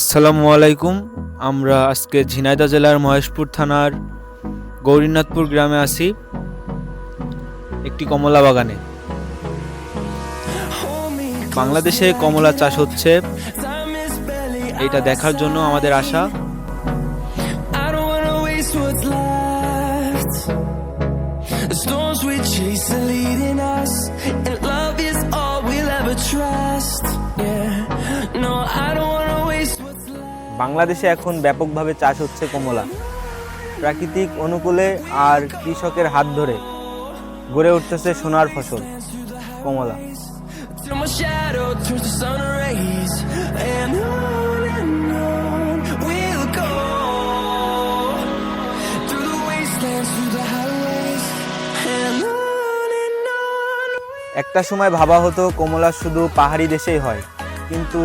আসসালামু আলাইকুম। আমরা আজকে ঝিনাইদা জেলার মহেশপুর থানার গৌরীনাথপুর গ্রামে আছি একটি কমলা বাগানে। বাংলাদেশে কমলা চাষ হচ্ছে এটা দেখার জন্য আমাদের আশা। Storms we chase are leading us, and বাংলাদেশে এখন ব্যাপকভাবে চাষ হচ্ছে কমলা। প্রাকৃতিক অনুকূলে আর কৃষকের হাত ধরে গড়ে উঠতেছে সোনার ফসল, কমলা। একটা সময় ভাবা হতো কমলা শুধু পাহাড়ি দেশেই হয়, কিন্তু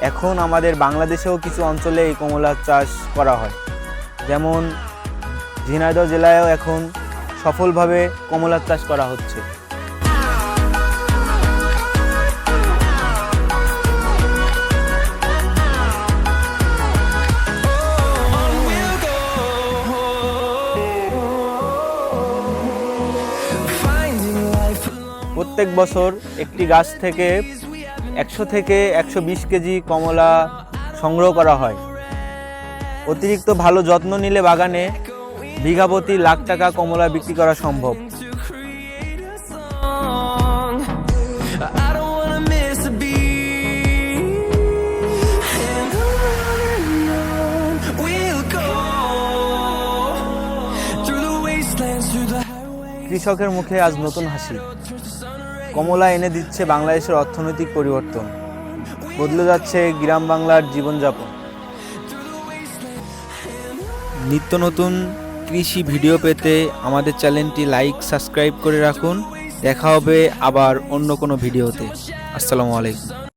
এখন আমাদের বাংলাদেশেও কিছু অঞ্চলে এই কমলার চাষ করা হয় যেমন ঝিনাইদহ জেলায়ও এখন সফলভাবে কমলার চাষ করা হচ্ছে. প্রত্যেক বছর একটি গাছ থেকে একশো থেকে একশো বিশ কেজি কমলা সংগ্রহ করা হয়। অতিরিক্ত ভালো যত্ন নিলে বাগানে বিঘাপতি লাখ টাকা কমলা বিক্রি করা সম্ভব। কৃষকের মুখে আজ নতুন হাসি। কমলা এনে দিচ্ছে বাংলাদেশের অর্থনৈতিক পরিবর্তন। বদলে যাচ্ছে গ্রাম বাংলার জীবনযাপন। নিত্য নতুন কৃষি ভিডিও পেতে আমাদের চ্যানেলটি লাইক, সাবস্ক্রাইব করে রাখুন। দেখা হবে আবার অন্য কোনো ভিডিওতে। আসসালামু আলাইকুম।